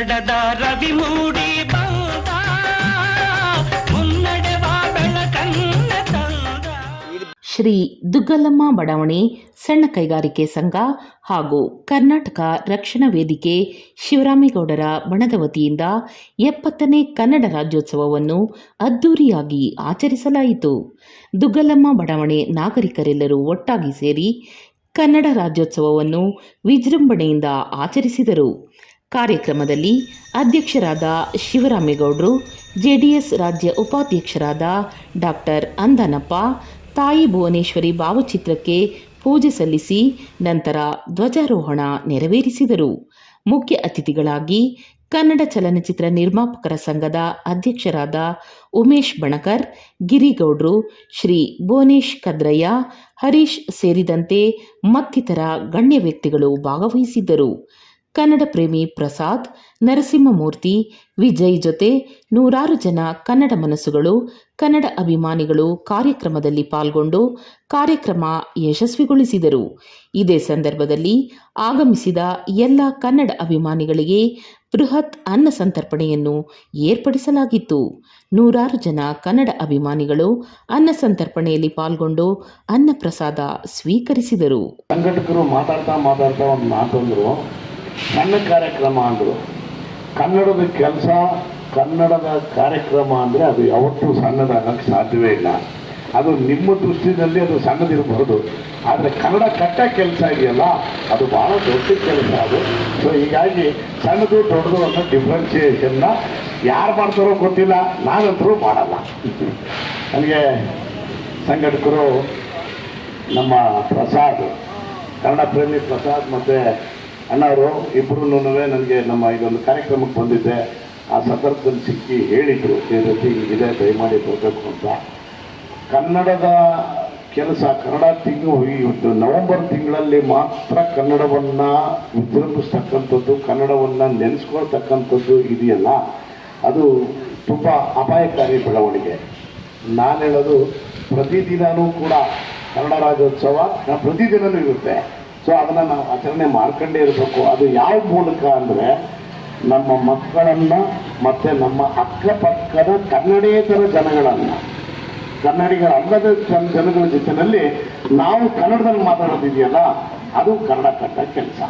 ಕನ್ನಡದ ರವಿ ಮೂಡಿ ಬಂದ. ಶ್ರೀ ದುಗ್ಗಲಮ್ಮ ಬಡಾವಣೆ ಸಣ್ಣ ಕೈಗಾರಿಕೆ ಸಂಘ ಹಾಗೂ ಕರ್ನಾಟಕ ರಕ್ಷಣಾ ವೇದಿಕೆ ಶಿವರಾಮೇಗೌಡರ ಬಣದ ವತಿಯಿಂದ ಎಪ್ಪತ್ತನೇ ಕನ್ನಡ ರಾಜ್ಯೋತ್ಸವವನ್ನು ಅದ್ದೂರಿಯಾಗಿ ಆಚರಿಸಲಾಯಿತು. ದುಗ್ಗಲಮ್ಮ ಬಡಾವಣೆ ನಾಗರಿಕರೆಲ್ಲರೂ ಒಟ್ಟಾಗಿ ಸೇರಿ ಕನ್ನಡ ರಾಜ್ಯೋತ್ಸವವನ್ನು ವಿಜೃಂಭಣೆಯಿಂದ ಆಚರಿಸಿದರು. ಕಾರ್ಯಕ್ರಮದಲ್ಲಿ ಅಧ್ಯಕ್ಷರಾದ ಶಿವರಾಮೇಗೌಡರು, ಜೆಡಿಎಸ್ ರಾಜ್ಯ ಉಪಾಧ್ಯಕ್ಷರಾದ ಡಾಕ್ಟರ್ ಅಂದನಪ್ಪ, ತಾಯಿ ಭುವನೇಶ್ವರಿ ಭಾವಚಿತ್ರಕ್ಕೆ ಪೂಜೆ ಸಲ್ಲಿಸಿ ನಂತರ ಧ್ವಜಾರೋಹಣ ನೆರವೇರಿಸಿದರು. ಮುಖ್ಯ ಅತಿಥಿಗಳಾಗಿ ಕನ್ನಡ ಚಲನಚಿತ್ರ ನಿರ್ಮಾಪಕರ ಸಂಘದ ಅಧ್ಯಕ್ಷರಾದ ಉಮೇಶ್ ಬಣಕರ್, ಗಿರಿಗೌಡ್ರು, ಶ್ರೀ ಭುವನೇಶ್ ಕದ್ರಯ್ಯ, ಹರೀಶ್ ಸೇರಿದಂತೆ ಮತ್ತಿತರ ಗಣ್ಯ ವ್ಯಕ್ತಿಗಳು ಭಾಗವಹಿಸಿದ್ದರು. ಕನ್ನಡ ಪ್ರೇಮಿ ಪ್ರಸಾದ್, ನರಸಿಂಹಮೂರ್ತಿ, ವಿಜಯ್ ಜೊತೆ ನೂರಾರು ಜನ ಕನ್ನಡ ಮನಸ್ಸುಗಳು, ಕನ್ನಡ ಅಭಿಮಾನಿಗಳು ಕಾರ್ಯಕ್ರಮದಲ್ಲಿ ಪಾಲ್ಗೊಂಡು ಕಾರ್ಯಕ್ರಮ ಯಶಸ್ವಿಗೊಳಿಸಿದರು. ಇದೇ ಸಂದರ್ಭದಲ್ಲಿ ಆಗಮಿಸಿದ ಎಲ್ಲ ಕನ್ನಡ ಅಭಿಮಾನಿಗಳಿಗೆ ಬೃಹತ್ ಅನ್ನ ಸಂತರ್ಪಣೆಯನ್ನು ಏರ್ಪಡಿಸಲಾಗಿತ್ತು. ನೂರಾರು ಜನ ಕನ್ನಡ ಅಭಿಮಾನಿಗಳು ಅನ್ನ ಸಂತರ್ಪಣೆಯಲ್ಲಿ ಪಾಲ್ಗೊಂಡು ಅನ್ನ ಪ್ರಸಾದ ಸ್ವೀಕರಿಸಿದರು. ಸಣ್ಣ ಕಾರ್ಯಕ್ರಮ ಅಂದರು. ಕನ್ನಡದ ಕೆಲಸ, ಕನ್ನಡದ ಕಾರ್ಯಕ್ರಮ ಅಂದರೆ ಅದು ಯಾವತ್ತೂ ಸಣ್ಣದಾಗಕ್ಕೆ ಸಾಧ್ಯವೇ ಇಲ್ಲ. ಅದು ನಿಮ್ಮ ದೃಷ್ಟಿನಲ್ಲಿ ಅದು ಸಣ್ಣದಿರಬಹುದು. ಆದರೆ ಕನ್ನಡ ಕಟ್ಟ ಕೆಲಸ ಇದೆಯಲ್ಲ, ಅದು ಭಾಳ ದೊಡ್ಡ ಕೆಲಸ ಅದು. ಸೊ ಹೀಗಾಗಿ ಸಣ್ಣದು ದೊಡ್ಡದು ಅನ್ನೋ ಡಿಫ್ರೆನ್ಸಿಯೇಷನ್ನ ಯಾರು ಮಾಡ್ತಾರೋ ಗೊತ್ತಿಲ್ಲ ನಾನಂತರೂ ಮಾಡಲ್ಲ. ನನಗೆ ಸಂಘಟಕರು ನಮ್ಮ ಪ್ರಸಾದ್, ಕನ್ನಡ ಪ್ರೇಮಿ ಪ್ರಸಾದ್ ಮತ್ತು ಅಣ್ಣವರು ಇಬ್ಬರೂ ನನಗೆ ನಮ್ಮ ಇದೊಂದು ಕಾರ್ಯಕ್ರಮಕ್ಕೆ ಬಂದಿದ್ದೆ. ಆ ಸಂದರ್ಭದಲ್ಲಿ ಸಿಕ್ಕಿ ಹೇಳಿದರು ಈ ಇದೆ ದಯಮಾಡಿ ಬರಬೇಕು ಅಂತ. ಕನ್ನಡದ ಕೆಲಸ, ಕನ್ನಡ ತಿಂಗಳು ನವೆಂಬರ್ ತಿಂಗಳಲ್ಲಿ ಮಾತ್ರ ಕನ್ನಡವನ್ನು ವಿಜೃಂಭಿಸ್ತಕ್ಕಂಥದ್ದು, ಕನ್ನಡವನ್ನು ನೆನೆಸ್ಕೊಳ್ತಕ್ಕಂಥದ್ದು ಇದೆಯಲ್ಲ, ಅದು ತುಂಬ ಅಪಾಯಕಾರಿ ಬೆಳವಣಿಗೆ. ನಾನು ಹೇಳೋದು ಪ್ರತಿದಿನವೂ ಕೂಡ ಕನ್ನಡ ರಾಜ್ಯೋತ್ಸವ ಪ್ರತಿದಿನವೂ ಇರುತ್ತೆ. ಸೊ ಅದನ್ನು ನಾವು ಆಚರಣೆ ಮಾಡ್ಕೊಂಡೇ ಇರಬೇಕು. ಅದು ಯಾವ ಮೂಲಕ ಅಂದರೆ ನಮ್ಮ ಮಕ್ಕಳನ್ನು ಮತ್ತು ನಮ್ಮ ಅಕ್ಕಪಕ್ಕದ ಕನ್ನಡೇತರ ಜನಗಳನ್ನ. ಕನ್ನಡಿಗರ ಅಲ್ಲದ ಜನ ಜನಗಳ ಜೊತೆಯಲ್ಲಿ ನಾವು ಕನ್ನಡದಲ್ಲಿ ಮಾತಾಡೋದಿದೆಯಲ್ಲ ಅದು ಕನ್ನಡ ಕಟ್ಟ ಕೆಲಸ.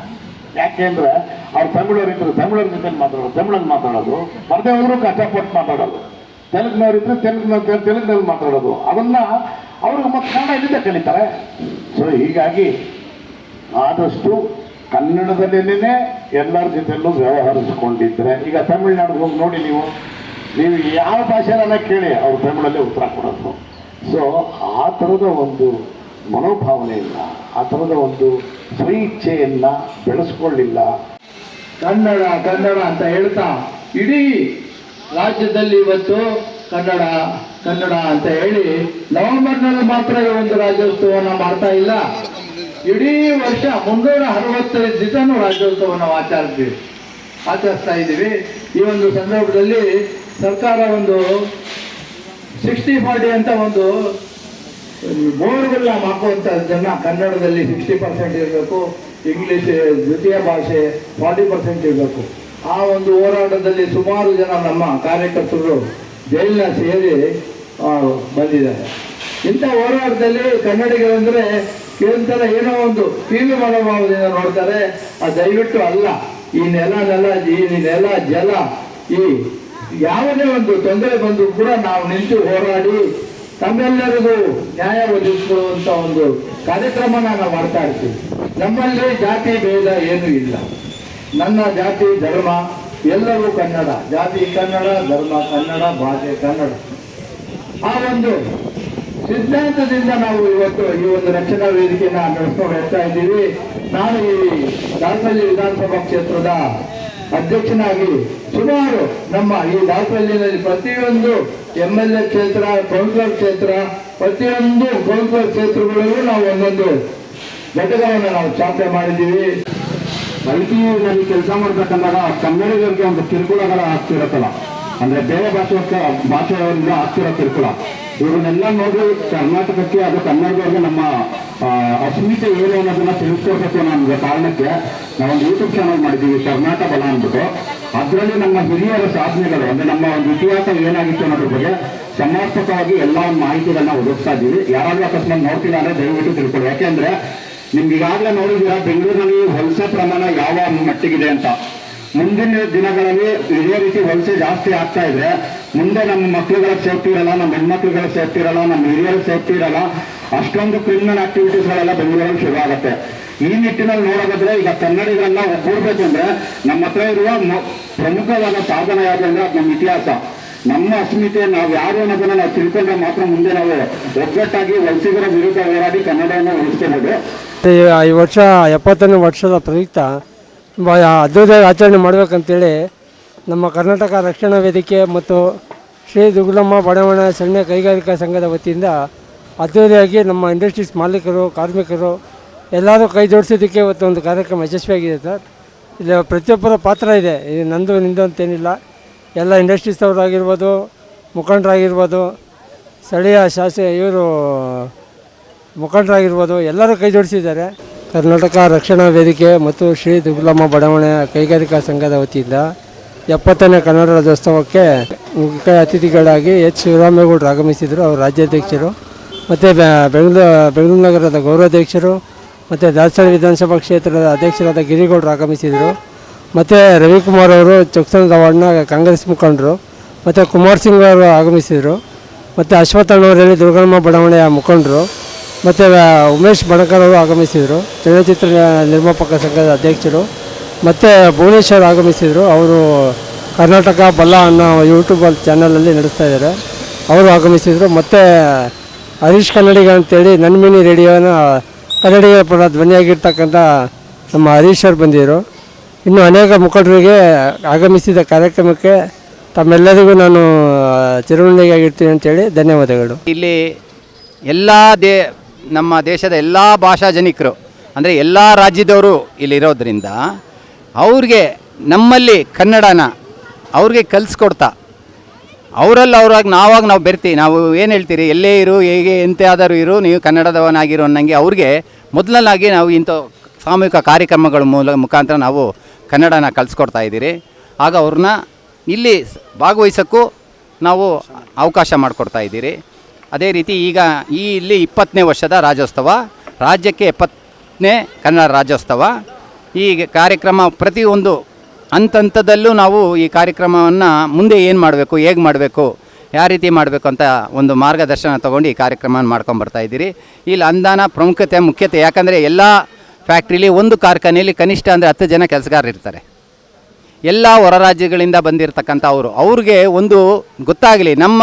ಯಾಕೆಂದ್ರೆ ಅವ್ರು ತಮಿಳವರಿದ್ರು ತಮಿಳರ ಜೊತೆ ಮಾತಾಡೋದು, ತಮಿಳಲ್ಲಿ ಮಾತಾಡೋದು ಮತ್ತೆ ಅವರು ಕಷ್ಟಪಟ್ಟು ಮಾತಾಡೋದು. ತೆಲುಗಿನವರಿದ್ರೆ ತೆಲುಗಿನ ತೆಲುಗಿನಲ್ಲಿ ಮಾತಾಡೋದು. ಅದನ್ನ ಅವರು ಮತ್ತೆ ಕನ್ನಡ ಇಲ್ಲಿಂದ ಕಲಿತಾರೆ. ಸೊ ಹೀಗಾಗಿ ಆದಷ್ಟು ಕನ್ನಡದಲ್ಲೇನೆ ಎಲ್ಲರ ಜೊತೆಲ್ಲೂ ವ್ಯವಹರಿಸ್ಕೊಂಡಿದ್ರೆ, ಈಗ ತಮಿಳ್ನಾಡಿಗೆ ಹೋಗಿ ನೋಡಿ ನೀವು ನೀವು ಯಾವ ಭಾಷೆನ ಕೇಳಿ, ಅವ್ರು ತಮಿಳಲ್ಲೇ ಉತ್ತರ ಕೊಡೋದು. ಸೊ ಆ ಥರದ ಒಂದು ಮನೋಭಾವನೆಯಿಂದ ಆ ಥರದ ಒಂದು ಸ್ವಇಚ್ಛೆಯನ್ನು ಬೆಳೆಸ್ಕೊಳ್ಳಿಲ್ಲ. ಕನ್ನಡ ಕನ್ನಡ ಅಂತ ಹೇಳ್ತಾ, ಇಡೀ ರಾಜ್ಯದಲ್ಲಿ ಇವತ್ತು ಕನ್ನಡ ಕನ್ನಡ ಅಂತ ಹೇಳಿ ನವೆಂಬರ್ನಲ್ಲಿ ಮಾತ್ರ ಒಂದು ರಾಜ್ಯೋತ್ಸವನ ಮಾಡ್ತಾ ಇಲ್ಲ. ಇಡೀ ವರ್ಷ ಮುನ್ನೂರ ಅರವತ್ತೈದು ದಿವಸನೂ ರಾಜ್ಯೋತ್ಸವ ನಾವು ಆಚರಿಸ್ತೀವಿ. ಆಚರಿಸ್ತಾ ಇದ್ದೀವಿ. ಈ ಒಂದು ಸಂದರ್ಭದಲ್ಲಿ ಸರ್ಕಾರ ಒಂದು ಸಿಕ್ಸ್ಟಿ ಫಾರ್ಟಿ ಅಂತ ಒಂದು ಬೋರ್ಡ್ಗಳನ್ನ ಹಾಕುವಂಥದ್ದನ್ನು ಕನ್ನಡದಲ್ಲಿ ಸಿಕ್ಸ್ಟಿ ಪರ್ಸೆಂಟ್ ಇರಬೇಕು ಇಂಗ್ಲೀಷ್ ದ್ವಿತೀಯ ಭಾಷೆ ಫಾರ್ಟಿ ಪರ್ಸೆಂಟ್ ಇರಬೇಕು. ಆ ಒಂದು ಹೋರಾಟದಲ್ಲಿ ಸುಮಾರು ಜನ ನಮ್ಮ ಕಾರ್ಯಕರ್ತರು ಜೈಲಿನ ಸೇರಿ ಬಂದಿದ್ದಾರೆ. ಇಂಥ ಹೋರಾಟದಲ್ಲಿ ಕನ್ನಡಿಗರಂದ್ರೆ ಕೇಳ್ತಾರೆ ಏನೋ ಒಂದು ಟಿವಿ ಮನೋಭಾವದಿಂದ ನೋಡ್ತಾರೆ. ಆ ದಯವಿಟ್ಟು ಅಲ್ಲ, ಈ ನೆಲ ನೆಲ, ಈ ನೆಲ, ಜಲ, ಈ ಯಾವುದೇ ಒಂದು ತೊಂದರೆ ಬಂದರೂ ಕೂಡ ನಾವು ನಿಂತು ಹೋರಾಡಿ ತಮ್ಮೆಲ್ಲರಿಗೂ ನ್ಯಾಯ ಒದಗಿಸಿಕೊಳ್ಳುವಂತ ಒಂದು ಕಾರ್ಯಕ್ರಮನ ನಾವು ಮಾಡ್ತಾ ಇರ್ತೀವಿ. ನಮ್ಮಲ್ಲಿ ಜಾತಿ ಭೇದ ಏನೂ ಇಲ್ಲ. ನನ್ನ ಜಾತಿ ಧರ್ಮ, ಎಲ್ಲರೂ ಕನ್ನಡ. ಜಾತಿ ಕನ್ನಡ, ಧರ್ಮ ಕನ್ನಡ, ಭಾಷೆ ಕನ್ನಡ. ಆ ಒಂದು ಸಿದ್ಧಾಂತದಿಂದ ನಾವು ಇವತ್ತು ಈ ಒಂದು ರಕ್ಷಣಾ ವೇದಿಕೆಯನ್ನ ನಡೆಸ್ಕೊಂಡು ಹೋಗ್ತಾ ಇದ್ದೀವಿ. ನಾನು ಈ ದಾಸಹಳ್ಳಿ ವಿಧಾನಸಭಾ ಕ್ಷೇತ್ರದ ಅಧ್ಯಕ್ಷನಾಗಿ ಸುಮಾರು ನಮ್ಮ ಈ ದಾಸಹಳ್ಳಿನಲ್ಲಿ ಪ್ರತಿಯೊಂದು ಎಂ ಎಲ್ ಎ ಕ್ಷೇತ್ರ ಕೌನ್ಸಿಲರ್ ಕ್ಷೇತ್ರ, ಪ್ರತಿಯೊಂದು ಕೌನ್ಸಿಲರ್ ಕ್ಷೇತ್ರಗಳಲ್ಲೂ ನಾವು ಒಂದೊಂದು ಘಟಕವನ್ನು ನಾವು ಸ್ಥಾಪನೆ ಮಾಡಿದ್ದೀವಿ. ಐಟಿನಲ್ಲಿ ಕೆಲಸ ಮಾಡ್ಬೇಕಂದಾಗ ಕನ್ನಡಿಗರಿಗೆ ಒಂದು ಕಿರುಕುಳಗಳ ಆಗ್ತಿರತ್ತಲ್ಲ ಅಂದ್ರೆ ಬೇರೆ ಭಾಷೆ ಭಾಷೆಯವರಿಂದ ಆಗ್ತಿರೋ ಕಿರುಕುಳ. ಇವರನ್ನೆಲ್ಲ ನೋಡಿ ಕರ್ನಾಟಕಕ್ಕೆ ಅದು ಕನ್ನಡದವ್ರಿಗೆ ನಮ್ಮ ಅಸ್ಮಿತೆ ಏನು ಅನ್ನೋದನ್ನ ತಿಳಿಸ್ಕೊಡ್ಬೇಕು ಅನ್ನೋ ಕಾರಣಕ್ಕೆ ನಾವೊಂದು ಯೂಟ್ಯೂಬ್ ಚಾನಲ್ ಮಾಡಿದ್ದೀವಿ ಕರ್ನಾಟಕ ಬಲ ಅಂದ್ಬಿಟ್ಟು. ಅದರಲ್ಲಿ ನಮ್ಮ ಹಿರಿಯರ ಸಾಧನೆಗಳು, ಅಂದ್ರೆ ನಮ್ಮ ಒಂದು ಇತಿಹಾಸ ಏನಾಗಿತ್ತು ಅನ್ನೋದ್ರ ಬಗ್ಗೆ ಸಮರ್ಪಕವಾಗಿ ಎಲ್ಲ ಒಂದು ಮಾಹಿತಿಗಳನ್ನ ಒದಗಿಸ್ತಾ ಇದ್ದೀವಿ. ಯಾರಾದ್ರೂ ಅಕಸ್ಮಾತ್ ನೋಡ್ತಿಲ್ಲ ಅಂದ್ರೆ ದಯವಿಟ್ಟು ತಿಳ್ಕೊಳ್ಳಿ. ಯಾಕೆಂದ್ರೆ ನಿಮ್ಗೆ ಈಗಾಗಲೇ ನೋಡಿದ್ದೀರಾ, ಬೆಂಗಳೂರಿನಲ್ಲಿ ವಲಸೆ ಪ್ರಮಾಣ ಯಾವ ಮಟ್ಟಿಗಿದೆ ಅಂತ. ಮುಂದಿನ ದಿನಗಳಲ್ಲಿ ಇದೇ ರೀತಿ ವಲಸೆ ಜಾಸ್ತಿ ಆಗ್ತಾ ಇದ್ರೆ ಮುಂದೆ ನಮ್ಮ ಮಕ್ಕಳುಗಳ ಸೇಫ್ಟಿ ಇರಲ್ಲ, ನಮ್ಮ ಹೆಣ್ಮಕ್ಳುಗಳ ಸೇಫ್ಟಿ ಇರಲ್ಲ, ನಮ್ಮ ಹಿರಿಯರ ಸೇಫ್ಟಿ ಇರಲ್ಲ. ಅಷ್ಟೊಂದು ಕ್ರಿಮಿನಲ್ ಆಕ್ಟಿವಿಟೀಸ್ಗಳೆಲ್ಲ ಬೆಂಗಳೂರಲ್ಲಿ ಶುರು ಆಗುತ್ತೆ. ಈ ನಿಟ್ಟಿನಲ್ಲಿ ನೋಡೋದಾದ್ರೆ ಈಗ ಕನ್ನಡಿಗರನ್ನ ಒಗ್ಗೂಡ್ಬೇಕು ಅಂದ್ರೆ ನಮ್ಮ ಹತ್ರ ಇರುವ ಪ್ರಮುಖವಾದ ಸಾಧನ ಯಾವುದು ಅಂದ್ರೆ ಅದು ನಮ್ಮ ಇತಿಹಾಸ. ನಮ್ಮ ಅಸ್ಮಿತೆ, ನಾವು ಯಾರು ಅನ್ನೋದನ್ನ ನಾವು ತಿಳ್ಕೊಂಡ್ರೆ ಮಾತ್ರ ಮುಂದೆ ನಾವು ಒಗ್ಗಟ್ಟಾಗಿ ವಲಸಿಗರ ವಿರುದ್ಧ ಹೋರಾಡಿ ಕನ್ನಡವನ್ನು ಉಳಿಸ್ಕೋಬಹುದು ಈ ವರ್ಷ ಎಪ್ಪತ್ತನೇ ವರ್ಷದ ಪ್ರಯುಕ್ತ ಅದ್ದೂರಿಯಾಗಿ ಆಚರಣೆ ಮಾಡಬೇಕಂತೇಳಿ ನಮ್ಮ ಕರ್ನಾಟಕ ರಕ್ಷಣಾ ವೇದಿಕೆ ಮತ್ತು ಶ್ರೀ ದುಗ್ಲಮ್ಮ ಬಡಾವಣೆ ಸಣ್ಣ ಕೈಗಾರಿಕಾ ಸಂಘದ ವತಿಯಿಂದ ಅದ್ದೂರಿಯಾಗಿ ನಮ್ಮ ಇಂಡಸ್ಟ್ರೀಸ್ ಮಾಲೀಕರು, ಕಾರ್ಮಿಕರು ಎಲ್ಲರೂ ಕೈ ಜೋಡಿಸೋದಕ್ಕೆ ಇವತ್ತು ಒಂದು ಕಾರ್ಯಕ್ರಮ ಯಶಸ್ವಿಯಾಗಿದೆ ಸರ್. ಇಲ್ಲಿ ಪ್ರತಿಯೊಬ್ಬರ ಪಾತ್ರ ಇದೆ. ಇದು ನಂದು, ನಿಂದು ಅಂತೇನಿಲ್ಲ. ಎಲ್ಲ ಇಂಡಸ್ಟ್ರೀಸ್ ಅವರಾಗಿರ್ಬೋದು ಮುಖಂಡರಾಗಿರ್ಬೋದು, ಸ್ಥಳೀಯ ಶಾಸ ಇವರು ಮುಖಂಡರಾಗಿರ್ಬೋದು, ಎಲ್ಲರೂ ಕೈ ಜೋಡಿಸಿದ್ದಾರೆ. ಕರ್ನಾಟಕ ರಕ್ಷಣಾ ವೇದಿಕೆ ಮತ್ತು ಶ್ರೀ ದುಗ್ಲಮ್ಮ ಬಡಾವಣೆ ಕೈಗಾರಿಕಾ ಸಂಘದ ವತಿಯಿಂದ ಎಪ್ಪತ್ತನೇ ಕನ್ನಡ ರಾಜ್ಯೋತ್ಸವಕ್ಕೆ ಮುಖ್ಯ ಅತಿಥಿಗಳಾಗಿ ಎಚ್. ಶಿವರಾಮೇಗೌಡರು ಆಗಮಿಸಿದರು, ಅವರು ರಾಜ್ಯಾಧ್ಯಕ್ಷರು. ಮತ್ತು ಬೆಂಗಳೂರು ಬೆಂಗಳೂರು ನಗರದ ಗೌರವಾಧ್ಯಕ್ಷರು ಮತ್ತು ದಾಸರ ವಿಧಾನಸಭಾ ಕ್ಷೇತ್ರದ ಅಧ್ಯಕ್ಷರಾದ ಗಿರಿಗೌಡರು ಆಗಮಿಸಿದರು. ಮತ್ತು ರವಿಕುಮಾರ್ ಅವರು ಚೊಕ್ಸನ್ ವಾರ್ಡ್ನ ಕಾಂಗ್ರೆಸ್ ಮುಖಂಡರು. ಮತ್ತು ಕುಮಾರ್ ಸಿಂಗ್ ಅವರು ಆಗಮಿಸಿದರು. ಮತ್ತು ಅಶ್ವತ್ಥಣ್ಣವರಲ್ಲಿ ದುರ್ಗಮ್ಮ ಬಡಾವಣೆಯ ಮುಖಂಡರು. ಮತ್ತು, ಉಮೇಶ್ ಬಣಕರ್ ಅವರು ಆಗಮಿಸಿದರು. ಚಲನಚಿತ್ರ ನಿರ್ಮಾಪಕ ಸಂಘದ ಅಧ್ಯಕ್ಷರು. ಮತ್ತು ಭುವನೇಶ್ವರ್ ಆಗಮಿಸಿದರು. ಅವರು ಕರ್ನಾಟಕ ಬಲ್ಲ ಅನ್ನೋ ಯೂಟ್ಯೂಬ್ ಚಾನಲಲ್ಲಿ ನಡೆಸ್ತಾ ಇದ್ದಾರೆ. ಅವರು ಆಗಮಿಸಿದರು. ಮತ್ತು ಹರೀಶ್ ಕನ್ನಡಿಗ ಅಂತೇಳಿ ನನ್ನ ಮಿನಿ ರೇಡಿಯೋನ ಕನ್ನಡಿಗ ಪರ ಧ್ವನಿಯಾಗಿರ್ತಕ್ಕಂಥ ನಮ್ಮ ಹರೀಶ್ ಅವರು ಬಂದಿದ್ದರು ಇನ್ನು ಅನೇಕ ಮುಖಂಡರಿಗೆ ಆಗಮಿಸಿದ ಕಾರ್ಯಕ್ರಮಕ್ಕೆ ತಮ್ಮೆಲ್ಲರಿಗೂ ನಾನು ಚಿರವಣಿಗೆಯಾಗಿರ್ತೀನಿ ಅಂತೇಳಿ ಧನ್ಯವಾದಗಳು. ಇಲ್ಲಿ ಎಲ್ಲ ದೇ, ನಮ್ಮ ದೇಶದ ಎಲ್ಲ ಭಾಷಾ ಜನಿಕರು, ಅಂದರೆ ಎಲ್ಲ ರಾಜ್ಯದವರು ಇಲ್ಲಿರೋದ್ರಿಂದ ಅವ್ರಿಗೆ ನಮ್ಮಲ್ಲಿ ಕನ್ನಡನ ಅವ್ರಿಗೆ ಕಲಿಸ್ಕೊಡ್ತಾ. ಅವರಲ್ಲಿ ಅವ್ರಾಗ ನಾವಾಗ ನಾವು ಬೆರ್ತಿ, ನಾವು ಏನು ಹೇಳ್ತೀರಿ, ಎಲ್ಲೇ ಇರು, ಹೇಗೆ, ಎಂತೆ ಆದರೂ ಇರು, ನೀವು ಕನ್ನಡದವನಾಗಿರೋ ಅನ್ನಂಗೆ ಅವ್ರಿಗೆ ಮೊದಲನಾಗಿ ನಾವು ಇಂಥ ಸಾಮೂಹಿಕ ಕಾರ್ಯಕ್ರಮಗಳ ಮೂಲ ಮುಖಾಂತರ ನಾವು ಕನ್ನಡನ ಕಲಿಸ್ಕೊಡ್ತಾ ಇದ್ದೀರಿ. ಆಗ ಅವ್ರನ್ನ ಇಲ್ಲಿ ಭಾಗವಹಿಸೋಕ್ಕೂ ನಾವು ಅವಕಾಶ ಮಾಡಿಕೊಡ್ತಾ ಇದ್ದೀರಿ. ಅದೇ ರೀತಿ ಈಗ ಈ ಇಲ್ಲಿ ಇಪ್ಪತ್ತನೇ ವರ್ಷದ ರಾಜ್ಯೋತ್ಸವ, ರಾಜ್ಯಕ್ಕೆ ಎಪ್ಪತ್ತನೇ ಕನ್ನಡ ರಾಜ್ಯೋತ್ಸವ. ಈ ಕಾರ್ಯಕ್ರಮ ಪ್ರತಿಯೊಂದು ಹಂತದಲ್ಲೂ ನಾವು ಈ ಕಾರ್ಯಕ್ರಮವನ್ನು ಮುಂದೆ ಏನು ಮಾಡಬೇಕು, ಹೇಗೆ ಮಾಡಬೇಕು, ಯಾವ ರೀತಿ ಮಾಡಬೇಕು ಅಂತ ಒಂದು ಮಾರ್ಗದರ್ಶನ ತೊಗೊಂಡು ಈ ಕಾರ್ಯಕ್ರಮವನ್ನು ಮಾಡ್ಕೊಂಡು ಇದ್ದೀರಿ. ಇಲ್ಲಿ ಅನುದಾನ ಪ್ರಮುಖತೆ ಮುಖ್ಯತೆ, ಯಾಕಂದರೆ ಎಲ್ಲ ಫ್ಯಾಕ್ಟ್ರಿಲಿ ಒಂದು ಕಾರ್ಖಾನೆಯಲ್ಲಿ ಕನಿಷ್ಠ ಅಂದರೆ ಹತ್ತು ಜನ ಕೆಲಸಗಾರರು ಇರ್ತಾರೆ. ಎಲ್ಲ ಹೊರ ರಾಜ್ಯಗಳಿಂದ ಬಂದಿರತಕ್ಕಂಥ ಅವರು, ಅವ್ರಿಗೆ ಒಂದು ಗೊತ್ತಾಗಲಿ, ನಮ್ಮ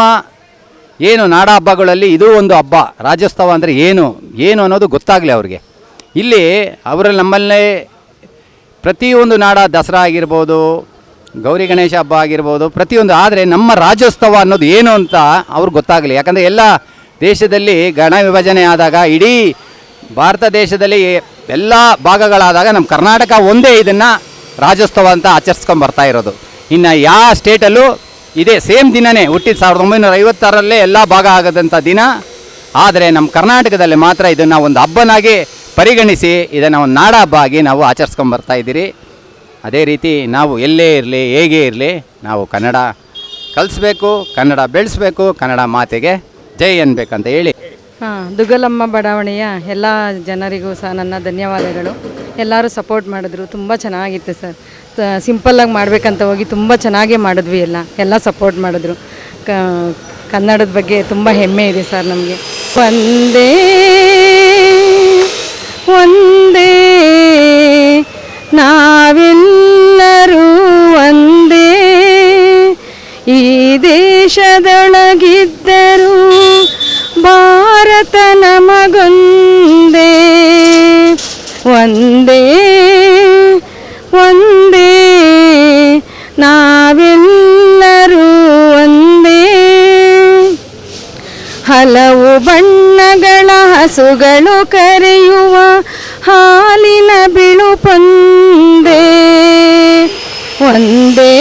ಏನು ನಾಡ ಹಬ್ಬಗಳಲ್ಲಿ ಇದು ಒಂದು ಹಬ್ಬ, ರಾಜ್ಯೋತ್ಸವ ಅಂದರೆ ಏನು ಏನು ಅನ್ನೋದು ಗೊತ್ತಾಗಲಿ ಅವ್ರಿಗೆ. ಇಲ್ಲಿ ಅವರಲ್ಲಿ ನಮ್ಮಲ್ಲೇ ಪ್ರತಿಯೊಂದು ನಾಡ ದಸರಾ ಆಗಿರ್ಬೋದು, ಗೌರಿ ಗಣೇಶ ಹಬ್ಬ ಆಗಿರ್ಬೋದು, ಪ್ರತಿಯೊಂದು. ಆದರೆ ನಮ್ಮ ರಾಜ್ಯೋತ್ಸವ ಅನ್ನೋದು ಏನು ಅಂತ ಅವ್ರಿಗೆ ಗೊತ್ತಾಗಲಿ. ಯಾಕಂದರೆ ಎಲ್ಲ ದೇಶದಲ್ಲಿ ಗಣ ವಿಭಜನೆ ಆದಾಗ, ಇಡೀ ಭಾರತ ದೇಶದಲ್ಲಿ ಎಲ್ಲ ಭಾಗಗಳಾದಾಗ ನಮ್ಮ ಕರ್ನಾಟಕ ಒಂದೇ ಇದನ್ನು ರಾಜ್ಯೋತ್ಸವ ಅಂತ ಆಚರಿಸ್ಕೊಂಡು ಬರ್ತಾ ಇರೋದು. ಇನ್ನು ಯಾವ ಸ್ಟೇಟಲ್ಲೂ ಇದೇ ಸೇಮ್ ದಿನನೇ, ಹುಟ್ಟಿದ ಸಾವಿರದ ಒಂಬೈನೂರ ಐವತ್ತಾರಲ್ಲೇ ಎಲ್ಲ ಭಾಗ ಆಗದಂಥ ದಿನ. ಆದರೆ ನಮ್ಮ ಕರ್ನಾಟಕದಲ್ಲಿ ಮಾತ್ರ ಇದನ್ನು ಒಂದು ಹಬ್ಬನಾಗಿ ಪರಿಗಣಿಸಿ ಇದನ್ನು ಒಂದು ನಾಡ ಹಬ್ಬ ಆಗಿ ನಾವು ಆಚರಿಸ್ಕೊಂಡು ಬರ್ತಾ ಇದ್ದೀರಿ. ಅದೇ ರೀತಿ ನಾವು ಎಲ್ಲೇ ಇರಲಿ, ಹೇಗೆ ಇರಲಿ, ನಾವು ಕನ್ನಡ ಕಲಿಸ್ಬೇಕು, ಕನ್ನಡ ಬೆಳೆಸ್ಬೇಕು, ಕನ್ನಡ ಮಾತೆಗೆ ಜೈ ಅನ್ಬೇಕಂತ ಹೇಳಿ. ಹಾಂ, ದುಗ್ಗಲಮ್ಮ ಬಡಾವಣೆಯ ಎಲ್ಲ ಜನರಿಗೂ ಸಹ ನನ್ನ ಧನ್ಯವಾದಗಳು. ಎಲ್ಲರೂ ಸಪೋರ್ಟ್ ಮಾಡಿದ್ರು, ತುಂಬ ಚೆನ್ನಾಗಿತ್ತು ಸರ್. ಸಿಂಪಲ್ಲಾಗಿ ಮಾಡಬೇಕಂತ ಹೋಗಿ ತುಂಬ ಚೆನ್ನಾಗೇ ಮಾಡಿದ್ವಿ ಎಲ್ಲ. ಎಲ್ಲ ಸಪೋರ್ಟ್ ಮಾಡಿದ್ರು. ಕನ್ನಡದ ಬಗ್ಗೆ ತುಂಬ ಹೆಮ್ಮೆ ಇದೆ ಸರ್ ನಮಗೆ. ಒಂದೇ ಒಂದೇ ನಾವೆಲ್ಲರೂ ಒಂದೇ. ಈ ದೇಶದೊಳಗಿದ್ದರೂ ಭಾರತ ನಮಗೊಂದೇ ಒಂದೇ ಹಲವು ಬಣ್ಣಗಳ ಹಸುಗಳು ಕರೆಯುವ ಹಾಲಿನ ಬಿಳುಪೊಂದೇ ಒಂದೇ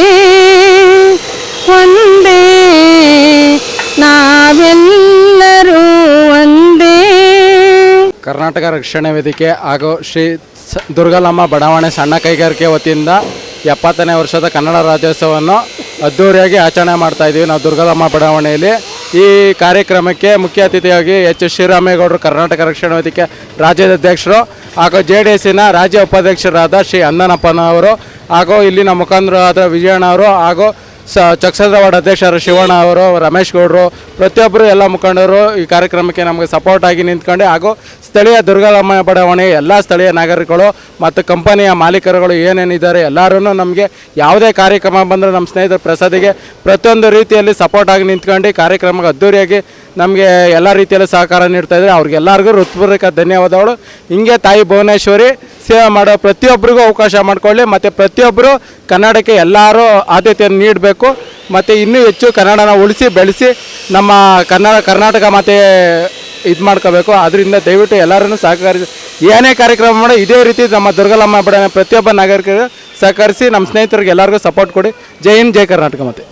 ಒಂದೇ, ನಾವೆಲ್ಲರೂ ಒಂದೇ. ಕರ್ನಾಟಕ ರಕ್ಷಣಾ ವೇದಿಕೆ ಹಾಗೂ ಶ್ರೀ ದುರ್ಗಲಮ್ಮ ಬಡಾವಣೆ ಸಣ್ಣ ಕೈಗಾರಿಕೆ ವತಿಯಿಂದ ಎಪ್ಪತ್ತನೇ ವರ್ಷದ ಕನ್ನಡ ರಾಜ್ಯೋತ್ಸವವನ್ನು ಅದ್ದೂರಿಯಾಗಿ ಆಚರಣೆ ಮಾಡ್ತಾ ನಾವು ದುರ್ಗಲಮ್ಮ ಬಡಾವಣೆಯಲ್ಲಿ ಈ ಕಾರ್ಯಕ್ರಮಕ್ಕೆ ಮುಖ್ಯ ಅತಿಥಿಯಾಗಿ ಎಚ್ ಶ್ರೀರಾಮೇಗೌಡರು, ಕರ್ನಾಟಕ ರಕ್ಷಣಾ ವೇದಿಕೆ ರಾಜ್ಯದ ಅಧ್ಯಕ್ಷರು ಹಾಗೂ ಜೆ ಡಿ ರಾಜ್ಯ ಉಪಾಧ್ಯಕ್ಷರಾದ ಶ್ರೀ ಅಂದನಪ್ಪನವರು ಹಾಗೂ ಇಲ್ಲಿನ ಮುಖಂಡರಾದ ವಿಜಯಣ್ಣ ಅವರು ಹಾಗೂ ಸ ಚಕ್ಸಂದ್ರವಾಡ ಅಧ್ಯಕ್ಷರು ಶಿವಣ್ಣ ಅವರು, ರಮೇಶ್ ಗೌಡರು, ಪ್ರತಿಯೊಬ್ಬರು ಎಲ್ಲ ಮುಖಂಡರು ಈ ಕಾರ್ಯಕ್ರಮಕ್ಕೆ ನಮಗೆ ಸಪೋರ್ಟ್ ಆಗಿ ನಿಂತ್ಕೊಂಡು ಹಾಗೂ ಸ್ಥಳೀಯ ದುರ್ಗಾಲಮ್ಮ ಬಡಾವಣೆ, ಎಲ್ಲ ಸ್ಥಳೀಯ ನಾಗರಿಕರು ಮತ್ತು ಕಂಪನಿಯ ಮಾಲೀಕರುಗಳು ಏನೇನಿದ್ದಾರೆ ಎಲ್ಲರೂ ನಮಗೆ ಯಾವುದೇ ಕಾರ್ಯಕ್ರಮ ಬಂದರೆ ನಮ್ಮ ಸ್ನೇಹಿತರ ಪ್ರಸಾದಿಗೆ ಪ್ರತಿಯೊಂದು ರೀತಿಯಲ್ಲಿ ಸಪೋರ್ಟ್ ಆಗಿ ನಿಂತ್ಕೊಂಡು ಕಾರ್ಯಕ್ರಮಕ್ಕೆ ಅದ್ದೂರಿಯಾಗಿ ನಮಗೆ ಎಲ್ಲ ರೀತಿಯಲ್ಲಿ ಸಹಕಾರ ನೀಡ್ತಾ ಇದ್ದಾರೆ. ಅವ್ರಿಗೆಲ್ಲರಿಗೂ ಹೃತ್ಪೂರ್ವಕ ಧನ್ಯವಾದಗಳು. ಹಿಂಗೆ ತಾಯಿ ಭುವನೇಶ್ವರಿ ಸೇವೆ ಮಾಡೋ ಪ್ರತಿಯೊಬ್ಬರಿಗೂ ಅವಕಾಶ ಮಾಡಿಕೊಳ್ಳಿ ಮತ್ತು ಪ್ರತಿಯೊಬ್ಬರು ಕನ್ನಡಕ್ಕೆ ಎಲ್ಲರೂ ಆದ್ಯತೆಯನ್ನು ನೀಡಬೇಕು. ಮತ್ತು ಇನ್ನೂ ಹೆಚ್ಚು ಕನ್ನಡನ ಉಳಿಸಿ ಬೆಳೆಸಿ ನಮ್ಮ ಕನ್ನಡ, ಕರ್ನಾಟಕ ಮತ್ತು ಇದು ಮಾಡ್ಕೋಬೇಕು. ಅದರಿಂದ ದಯವಿಟ್ಟು ಎಲ್ಲರನ್ನು ಸಹಕರಿಸಿ. ಏನೇ ಕಾರ್ಯಕ್ರಮ ಮಾಡಿ ಇದೇ ರೀತಿ ನಮ್ಮ ದುರ್ಗಲಮ್ಮ ಬಡ ಪ್ರತಿಯೊಬ್ಬ ನಾಗರಿಕರು ಸಹಕರಿಸಿ, ನಮ್ಮ ಸ್ನೇಹಿತರಿಗೆ ಎಲ್ಲರಿಗೂ ಸಪೋರ್ಟ್ ಕೊಡಿ. ಜೈ ಹಿಂದ್, ಜೈ ಕರ್ನಾಟಕ ಮತ್ತೆ